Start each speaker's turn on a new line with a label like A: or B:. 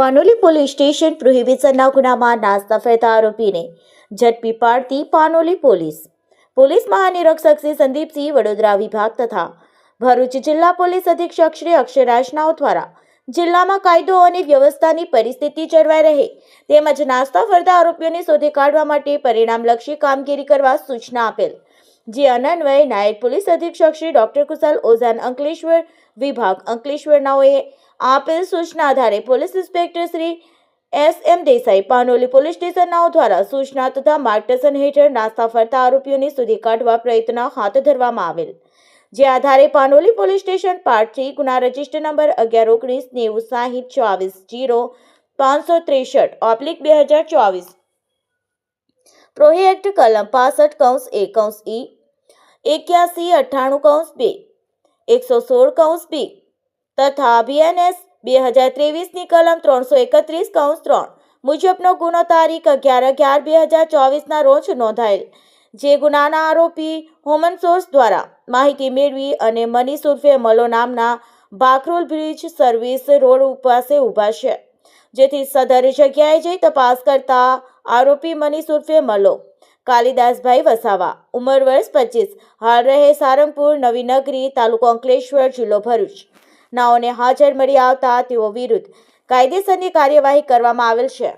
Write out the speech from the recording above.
A: Panoli police station પ્રોહિબિશનના ગુનામાં નાસ્તા આરોપીને ઝડપી પાડતી પાનોલી પોલીસ. પોલીસ મહાનિરીક્ષક શ્રી સંદીપસિંહ વડોદરા વિભાગ તથા ભરૂચ જિલ્લા પોલીસ અધિક્ષક શ્રી અક્ષરાજ નાવ દ્વારા જિલ્લામાં કાયદો અને વ્યવસ્થાની પરિસ્થિતિ જળવાઈ રહે તેમજ નાસ્તા ફરતા આરોપીઓને શોધી કાઢવા માટે પરિણામલક્ષી કામગીરી કરવા સૂચના આપેલ. જે, અનન્વયે નાયબ પોલીસ અધિક્ષક શ્રી ડોક્ટર કુશાલ ઓઝાન અંકલેશ્વર વિભાગ અંકલેશ્વરનાઓએ આપેલ સૂચના આધારે police inspector Shri S M Desai Panoli police સ્ટેશનનાઓ દ્વારા સૂચના તથા માર્ગદર્શન હેઠળ નાસ્તા ફરતા આરોપીઓને શોધી કાઢવા પ્રયત્ન હાથ ધરવામાં આવેલ. જે આધારે Panoli police station part three ગુના રજિસ્ટર નંબર અગિયાર ઓગણીસ નેવું સાહીઠ ચોવીસ જીરો પાંચસો ત્રેસઠ ઓબ્લિક બે હજાર ચોવીસ પ્રોહી એક્ટ કલમ પાસઠ કૌંસ એ કૌંસ ઈ, એક્યાસી અઠ્ઠાણું કૌંસ બે, એકસો સોળ કૌંસ બી, તથા બીએનએસ બે હજાર ત્રેવીસની કલમ ત્રણસો એકત્રીસ કૌંસ ત્રણ. મુજબનો ગુનો તારીખ અગિયાર અગિયાર બે હજાર ચોવીસના રોજ નોંધાયેલ. જે ગુનાના આરોપી હોમન સોર્સ દ્વારા માહિતી મેળવી અને મનીષ ઉર્ફે મલો નામના બાકરોલ બ્રિજ સર્વિસ રોડ પાસે ઊભા છે. જેથી સદર જગ્યાએ જઈ તપાસ કરતા આરોપી મનીષ ઉર્ફે મલો કાલિદાસભાઈ વસાવા, ઉંમર વર્ષ પચીસ, હાલ રહે સારંગપુર નવીનગરી તાલુકો અંકલેશ્વર જિલ્લો ભરૂચ. નાઓને હાજર મળી આવતા તેઓ વિરુદ્ધ કાયદેસરની કાર્યવાહી કરવામાં આવેલ છે.